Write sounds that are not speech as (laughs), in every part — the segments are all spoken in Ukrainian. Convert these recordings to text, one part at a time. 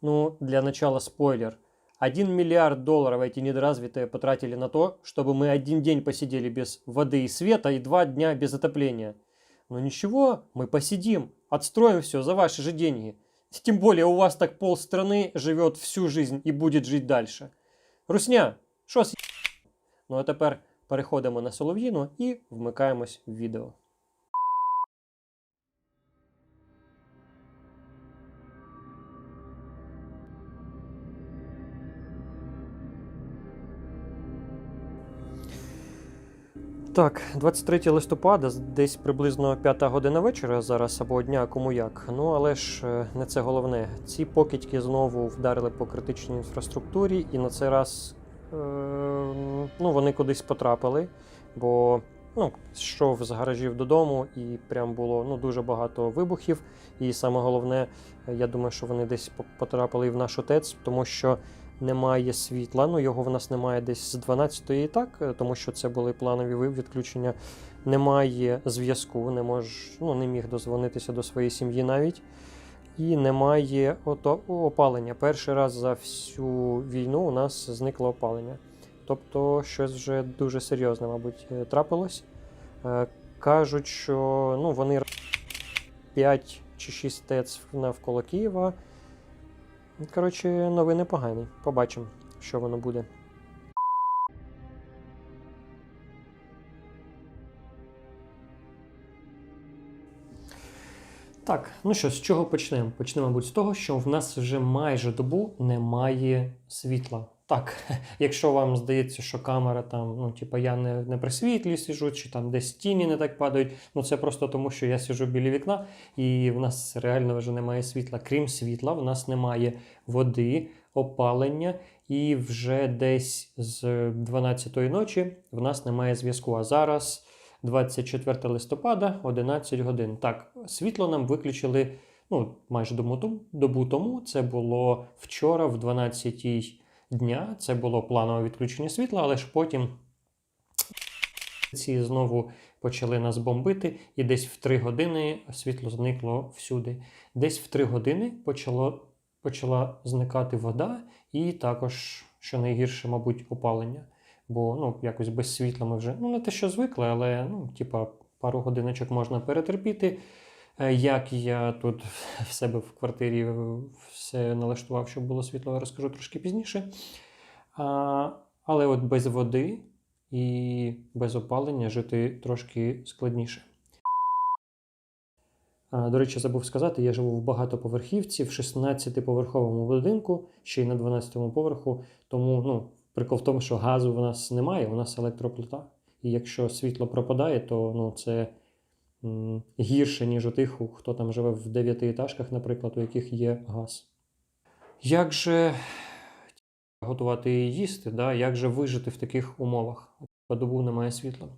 Ну, для начала спойлер. 1 миллиард долларов эти недоразвитые потратили на то, чтобы мы один день посидели без воды и света и два дня без отопления. Но ничего, мы посидим, отстроим все за ваши же деньги. Тем более у вас так полстраны живет всю жизнь и будет жить дальше. Русня, що с... Ну а тепер переходимо на Солов'їну і вмикаємось в відео. Так, 23 листопада, десь приблизно 5 година вечора зараз або дня, кому як. Ну але ж е, не це головне. Ці покидьки знову вдарили по критичній інфраструктурі, і на цей раз е, ну, вони кудись потрапили, бо ну, йшов з гаражів додому, і прям було ну, дуже багато вибухів. І саме головне, я думаю, що вони десь по- потрапили і в нашу ТЕЦ, тому що немає світла. Ну, його в нас немає десь з 12-ї і так, е, тому що це були планові відключення. Немає зв'язку, не мож, ну, не міг дозвонитися до своєї сім'ї навіть. І немає ото, опалення. Перший раз за всю війну у нас зникло опалення. Тобто щось вже дуже серйозне, мабуть, е, трапилось. Е, Кажуть, що ну, вони 5 чи 6 ТЕЦ навколо Києва. Коротше, новини погані. Побачимо, що воно буде. Так, ну що, з чого почнемо? Почнемо, мабуть, з того, що в нас вже майже добу немає світла. Так, якщо вам здається, що камера там, ну, типа, я не, не при світлі сижу, чи там десь тіні не так падають, ну це просто тому, що я сижу біля вікна, і в нас реально вже немає світла. Крім світла, в нас немає води, опалення, і вже десь з 12-ї ночі в нас немає зв'язку. А зараз 24 листопада, 11 годин. Так, світло нам виключили ну, майже добу, тому-. Це було вчора, в 12 дня. Це було планове відключення світла, але ж потім ці знову почали нас бомбити, і десь в 3 години світло зникло всюди. Десь в 3 години почало, почала зникати вода, і також, що найгірше, мабуть, опалення. Бо ну, якось без світла ми вже ну, не те, що звикли, але ну, типа, пару годиночок можна перетерпіти. Е, Як я тут (laughs) в себе в квартирі все налаштував, щоб було світло, розкажу трошки пізніше. А, але от без води і без опалення жити трошки складніше. До речі, забув сказати, я живу в багатоповерхівці, в 16-поверховому будинку, ще й на 12-му поверху. Тому ну, прикол в тому, що газу в нас немає, у нас електроплита. І якщо світло пропадає, то ну, це гірше, ніж у тих, хто там живе в дев'ятиетажках, наприклад, у яких є газ. Як же готувати і їсти, да? як же вижити в таких умовах? По добу немає світла.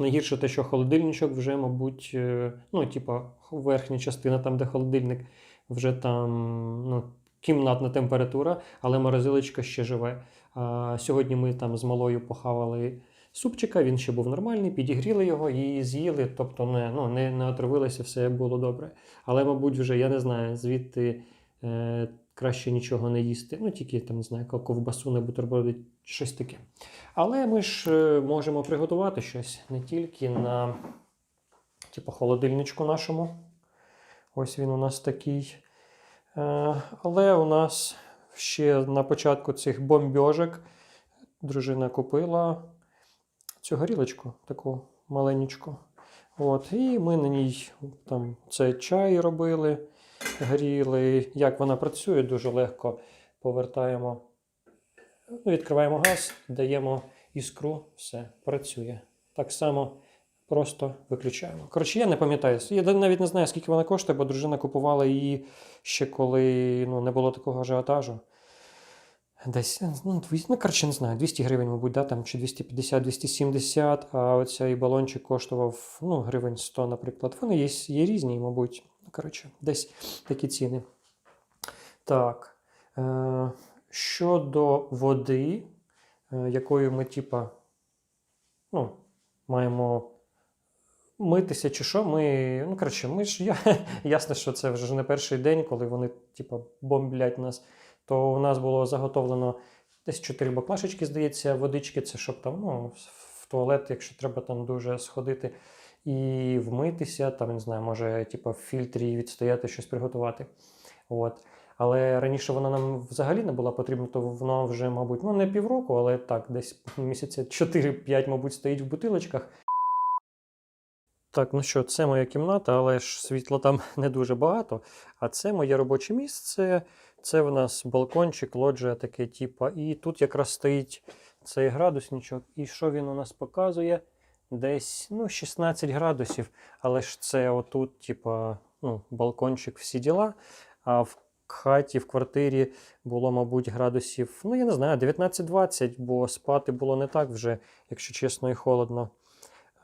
Найгірше те, що холодильничок вже, мабуть, е, ну, типа, верхня частина, там, де холодильник, вже там ну, кімнатна температура, але морозилочка ще живе. А, сьогодні ми там з малою похавали супчика, він ще був нормальний, підігріли його і з'їли, тобто не, ну, не, не отравилося, все було добре. Але, мабуть, вже я не знаю, звідти е, краще нічого не їсти. Ну, тільки там, не знаю, ковбасу на бутерброди, щось таке. Але ми ж е, можемо приготувати щось не тільки на типу, холодильничку нашому. Ось він у нас такий. Е, Але у нас ще на початку цих бомбьожок дружина купила цю горілочку, таку маленьку. От, і ми на ній там це чай робили, гріли. Як вона працює, дуже легко повертаємо. Ну, відкриваємо газ, даємо іскру, все, працює. Так само просто виключаємо. Коротше, я не пам'ятаю. Я навіть не знаю, скільки вона коштує, бо дружина купувала її ще коли ну, не було такого ажіотажу. Десь, ну, ну, коротше, не знаю, 200 гривень, мабуть, да, там, чи 250-270, а оцей балончик коштував ну, гривень 100, наприклад. Вони є, є різні, мабуть. Ну, Коротше, десь такі ціни. Так. Е, щодо води, е, якою ми, типа, ну, маємо митися чи що, ми. Ну, коротше, ми ж я, (laughs) ясно, що це вже не перший день, коли вони, типу, бомблять нас. То у нас було заготовлено десь 4 баклашечки, здається, водички. Це щоб там, ну, в туалет, якщо треба там дуже сходити. І вмитися, там, не знаю, може, типу, в фільтрі відстояти щось приготувати. От. Але раніше вона нам взагалі не була потрібна, то воно вже, мабуть, ну не півроку, але так, десь місяця 4-5, мабуть, стоїть в бутилочках. Так, ну що, це моя кімната, але ж світла там (laughs) не дуже багато. А це моє робоче місце. Це в нас балкончик, лоджія таке, типа. І тут якраз стоїть цей градусничок. І що він у нас показує? Десь ну, 16 градусів. Але ж це отут, типа, ну, балкончик, всі діла. А в хаті, в квартирі було, мабуть, градусів, ну я не знаю, 19-20, бо спати було не так вже, якщо чесно, і холодно.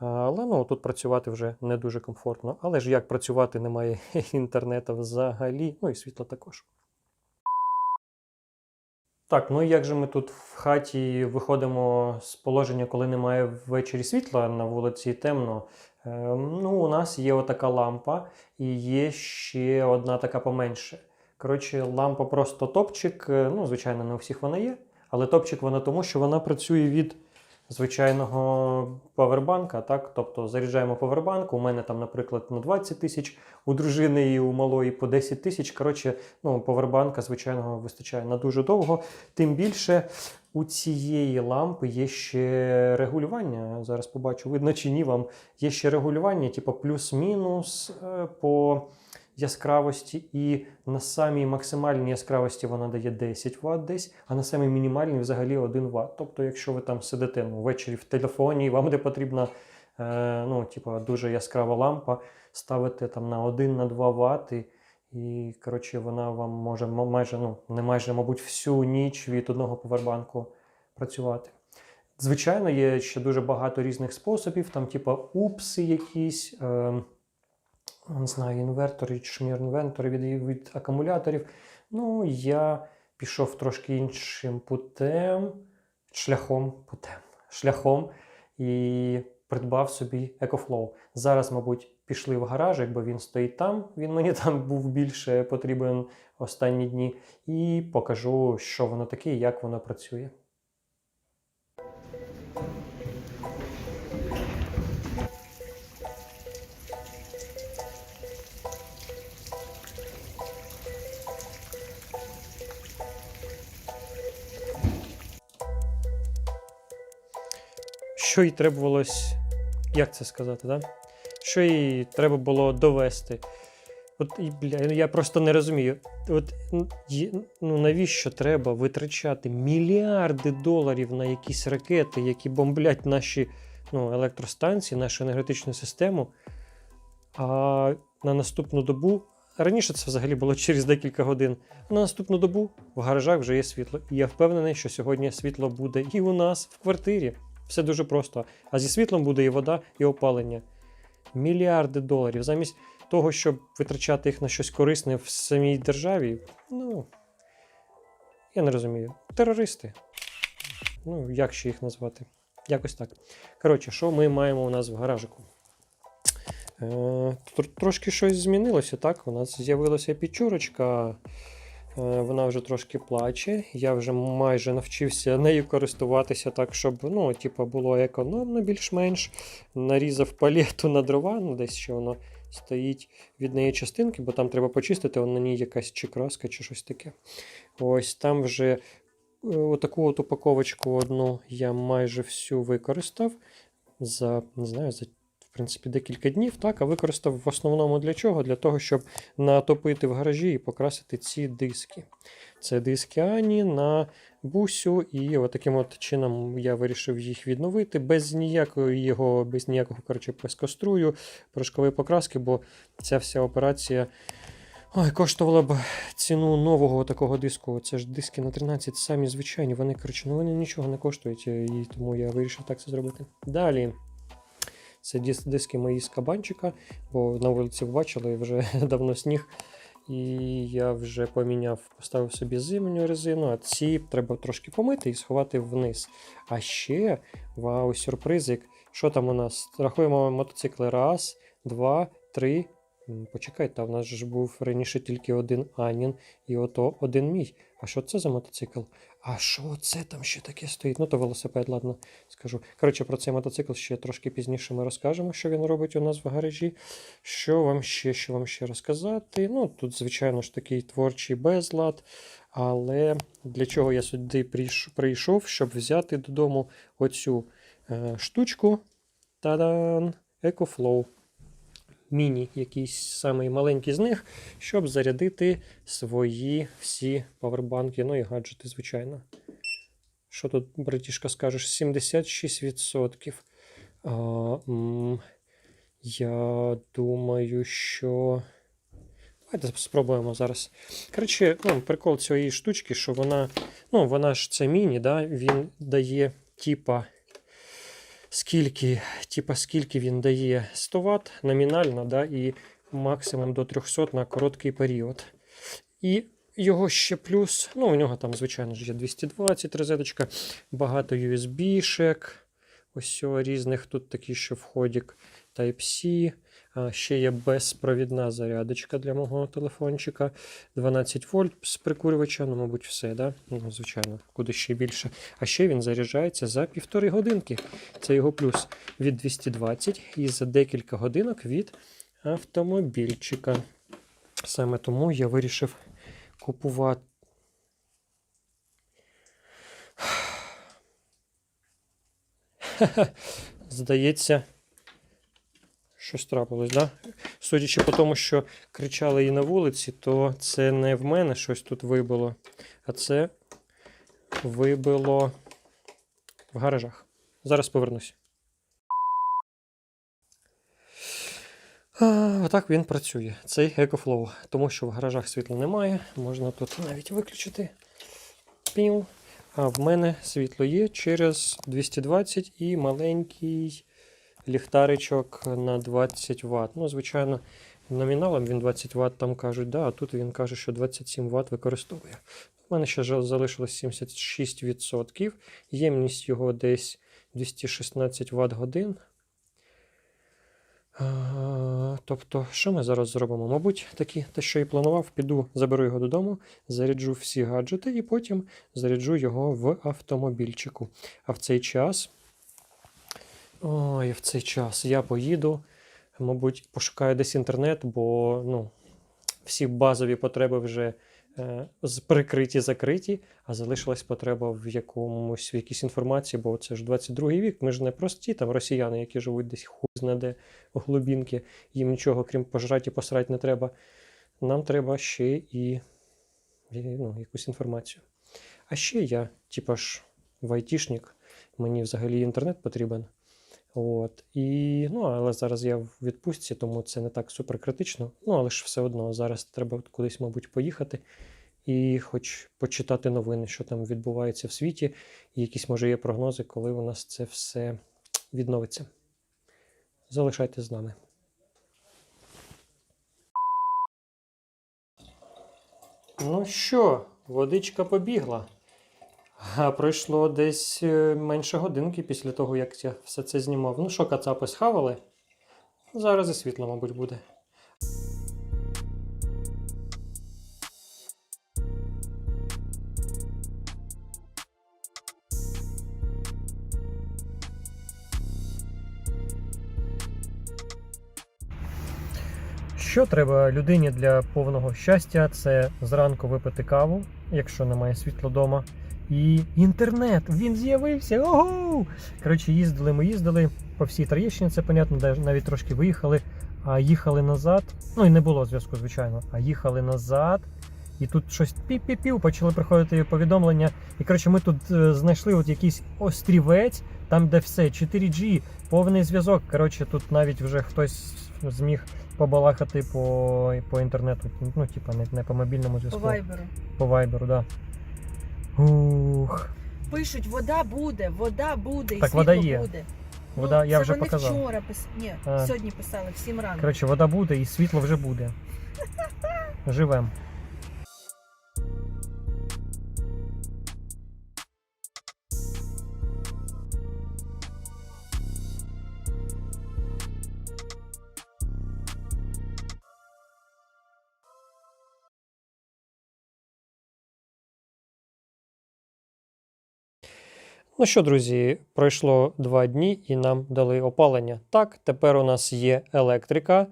Але ну, тут працювати вже не дуже комфортно. Але ж як працювати, немає (laughs) інтернету взагалі, ну і світла також. Так, ну як же ми тут в хаті виходимо з положення, коли немає ввечері світла на вулиці темно. Е, ну, у нас є отака лампа, і є ще одна така поменше. Коротше, лампа просто топчик. е, Ну, звичайно, не у всіх вона є, але топчик вона тому, що вона працює від звичайного павербанка. Так? Тобто заряджаємо павербанк. У мене там, наприклад, на 20 тисяч, у дружини і у малої по 10 тисяч. Коротше, ну, павербанка звичайного вистачає на дуже довго. Тим більше у цієї лампи є ще регулювання. Зараз побачу, видно чи ні вам. Є ще регулювання, типу плюс-мінус е, по яскравості, і на самій максимальній яскравості вона дає 10 Вт десь, а на самій мінімальній взагалі 1 Вт. Тобто, якщо ви там сидите ну, ввечері в телефоні, і вам де потрібна е, ну, типу, дуже яскрава лампа, ставите там на 1 на 2 Вт. І, коротше, вона вам може майже, ну, не майже, мабуть, всю ніч від одного повербанку працювати. Звичайно, є ще дуже багато різних способів, там, типу, упси якісь, е, не знаю, інвертори, шмір-інвентори від, від акумуляторів. Ну, я пішов трошки іншим путем, шляхом, путем, шляхом і придбав собі EcoFlow. Зараз, мабуть, пішли в гараж, бо він стоїть там. Він мені там був більше потрібен останні дні. І покажу, що воно таке і як воно працює. Що їй требувалось, як це сказати, да? що їй треба було довести. От бля, ну, я просто не розумію. От ну навіщо треба витрачати мільярди доларів на якісь ракети, які бомблять наші ну, електростанції, нашу енергетичну систему. А на наступну добу. Раніше це взагалі було через декілька годин. На наступну добу в гаражах вже є світло. І я впевнений, що сьогодні світло буде і у нас в квартирі. Все дуже просто. А зі світлом буде і вода, і опалення. Мільярди доларів. Замість того, щоб витрачати їх на щось корисне в самій державі. Ну, я не розумію. Терористи. Ну, як ще їх назвати? Якось так. Коротше, що ми маємо у нас в гаражику? Е, тр- трошки щось змінилося, так? У нас з'явилася пічурочка. Е, Вона вже трошки плаче. Я вже майже навчився нею користуватися так, щоб ну, типу, було економно більш-менш. Нарізав палету на дрова, ну десь ще воно стоїть від неї частинки, бо там треба почистити, на ній якась чи краска, чи щось таке. Ось там вже е, отаку от упаковочку одну я майже всю використав за, не знаю, за в принципі, декілька днів, так, а використав в основному для чого? Для того, щоб натопити в гаражі і покрасити ці диски. Це диски Ані на бусю, і от таким от чином я вирішив їх відновити без ніякої його, без ніякого коротше, пескострую, порошкової покраски, бо ця вся операція. Ой, коштувала б ціну нового такого диску. Це ж диски на 13, самі звичайні. Вони, коротше, ну вони нічого не коштують, і тому я вирішив так це зробити. Далі. Це диски мої з кабанчика, бо на вулиці бачили вже (laughs) давно сніг. І я вже поміняв, поставив собі зимню резину, а ці треба трошки помити і сховати вниз. А ще, вау, сюрпризик. Що там у нас? Рахуємо мотоцикли. Раз, два, три. Почекайте, в нас ж був раніше тільки один Анін, і ото один мій. А що це за мотоцикл? А що це там ще таке стоїть? Ну, то велосипед, ладно, скажу. Коротше, про цей мотоцикл ще трошки пізніше ми розкажемо, що він робить у нас в гаражі. Що вам ще, що вам ще розказати? Ну, тут, звичайно ж, такий творчий безлад. Але для чого я сюди прийшов, щоб взяти додому оцю е, штучку. Та-дан! EcoFlow. Міні, якийсь самий маленький з них, щоб зарядити свої всі павербанки, ну і гаджети, звичайно. Що тут, братішка, скажеш? 76%. А, м, я думаю, що. Давайте спробуємо зараз. Коротше, ну, прикол цієї штучки, що вона. Ну, вона ж це міні, да? він дає, типа. Скільки, типа, скільки він дає 100 Вт номінально, да, і максимум до 300 на короткий період. І його ще плюс, ну, у нього там, звичайно ж, є 220 розеточка, багато USB-шек, ось різних тут такі, що входік Type-C. Ще є безпровідна зарядочка для мого телефончика. 12 вольт з прикурювача, ну, мабуть, все, да? Ну, звичайно, куди ще більше. А ще він заряджається за півтори годинки. Це його плюс від 220 і за декілька годинок від автомобільчика. Саме тому я вирішив купувати. (sighs) Здається, щось трапилось, да? Судячи по тому, що кричали і на вулиці, то це не в мене щось тут вибило, а це вибило в гаражах. Зараз повернусь. Отак він працює, цей EcoFlow. Тому що в гаражах світла немає. Можна тут навіть виключити. Пів. А в мене світло є через 220 і маленький ліхтаричок на 20 Вт. Ну, звичайно, номіналом він 20 Вт там кажуть, да, а тут він каже, що 27 Вт використовує. У мене ще залишилось 76%. Ємність його десь 216 Вт годин. Тобто, що ми зараз зробимо? Мабуть, такі, те, що і планував, піду, заберу його додому, заряджу всі гаджети і потім заряджу його в автомобільчику. А в цей час. Ой, в цей час я поїду, мабуть, пошукаю десь інтернет, бо ну, всі базові потреби вже е, прикриті, закриті, а залишилась потреба в якомусь в якійсь інформації, бо це ж 22 вік. Ми ж не прості там росіяни, які живуть десь хуй знаде у глибінки, їм нічого, крім пожрати і посрати, не треба. Нам треба ще і, ну, якусь інформацію. А ще я, типа ж, в айтішник, мені взагалі інтернет потрібен. От. І, ну, але зараз я в відпустці, тому це не так супер критично. Ну, але ж все одно зараз треба кудись, мабуть, поїхати і хоч почитати новини, що там відбувається в світі, і якісь, може, є прогнози, коли у нас це все відновиться. Залишайтесь з нами. Ну що, водичка побігла. Пройшло десь е, менше годинки після того, як я все це знімав. Ну що, кацапи схавали? Зараз і світло, мабуть, буде. Що треба людині для повного щастя? Це зранку випити каву, якщо немає світла вдома. І інтернет, він з'явився. Ого! Коротше, їздили, ми їздили по всій Троєщині, це понятно, навіть трошки виїхали, а їхали назад. Ну і не було зв'язку, звичайно. А їхали назад. І тут щось пів-пів-пів, почали приходити повідомлення. І коротше, ми тут е, знайшли от якийсь острівець, там, де все 4G, повний зв'язок. Коротше, тут навіть вже хтось зміг побалахати по, по інтернету. Ну, типа, не, не по мобільному По зв'язку. вайберу. По вайберу, да. Ух. Пишуть, вода буде, вода буде, і Так, світло вода є. буде. Вода, ну, я це вже вони показав. вчора пис... Ні, А. сьогодні писали, всім рано. Коротше, вода буде і світло вже буде. (laughs) Живем. Ну що, друзі, пройшло два дні і нам дали опалення. Так, тепер у нас є електрика,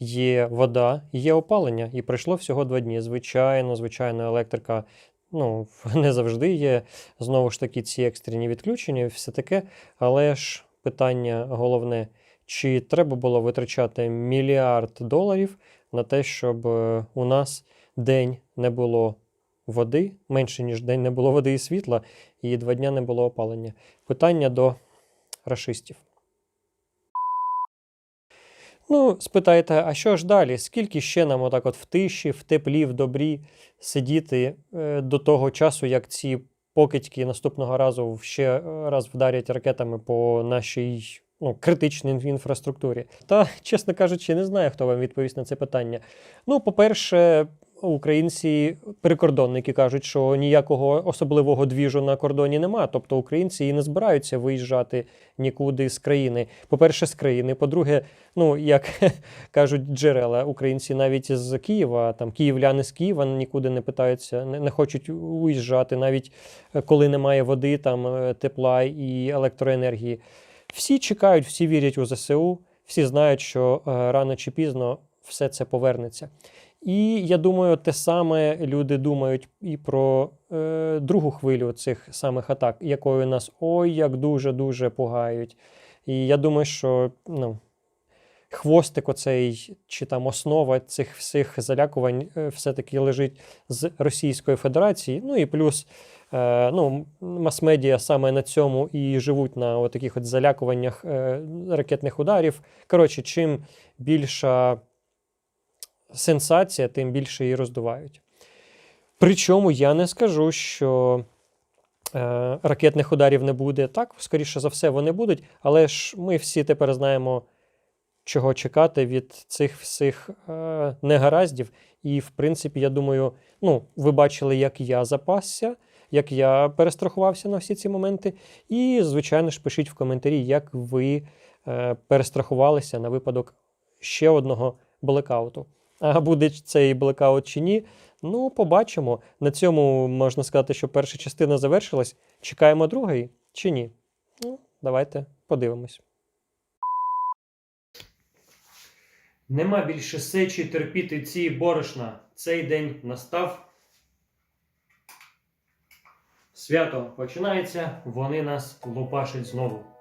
є вода, є опалення. І пройшло всього два дні. Звичайно, звичайно, електрика ну, (laughs) не завжди є. Знову ж таки, ці екстрені відключення, і все таке. Але ж питання головне: чи треба було витрачати мільярд доларів на те, щоб е, у нас день не було води, менше ніж день не було води і світла, і два дня не було опалення. Питання до рашистів. Ну, спитаєте, а що ж далі? Скільки ще нам отак от в тиші, в теплі, в добрі сидіти е, до того часу, як ці покидьки наступного разу ще раз вдарять ракетами по нашій ну, критичній інфраструктурі? Та, чесно кажучи, не знаю, хто вам відповість на це питання. Ну, по-перше, українці прикордонники кажуть, що ніякого особливого двіжу на кордоні нема. Тобто українці і не збираються виїжджати нікуди з країни. По-перше, з країни. По-друге, ну як (laughs) кажуть джерела, українці навіть з Києва, там київляни з Києва нікуди не питаються, не, не хочуть уїжджати, навіть е, коли немає води, там е, тепла і електроенергії. Всі чекають, всі вірять у ЗСУ, всі знають, що е, рано чи пізно все це повернеться. І я думаю, те саме люди думають і про е, другу хвилю цих самих атак, якою нас ой як дуже-дуже пугають. І я думаю, що ну, хвостик оцей чи там основа цих всіх залякувань е, все-таки лежить з Російської Федерації. Ну і плюс е, ну, мас-медіа саме на цьому і живуть на таких от залякуваннях е, ракетних ударів. Коротше, чим більша сенсація, тим більше її роздувають. Причому я не скажу, що е, ракетних ударів не буде. Так, скоріше за все, вони будуть, але ж ми всі тепер знаємо, чого чекати від цих всіх е, негараздів. І, в принципі, я думаю, ну, ви бачили, як я запасся, як я перестрахувався на всі ці моменти. І, звичайно ж, пишіть в коментарі, як ви е, перестрахувалися на випадок ще одного блекауту. А буде цей блекаут чи ні? Ну, побачимо. На цьому можна сказати, що перша частина завершилась. Чекаємо другої чи ні? Ну, давайте подивимось. Нема більше сечі терпіти ці борошна. Цей день настав. Свято починається, вони нас лупашать знову.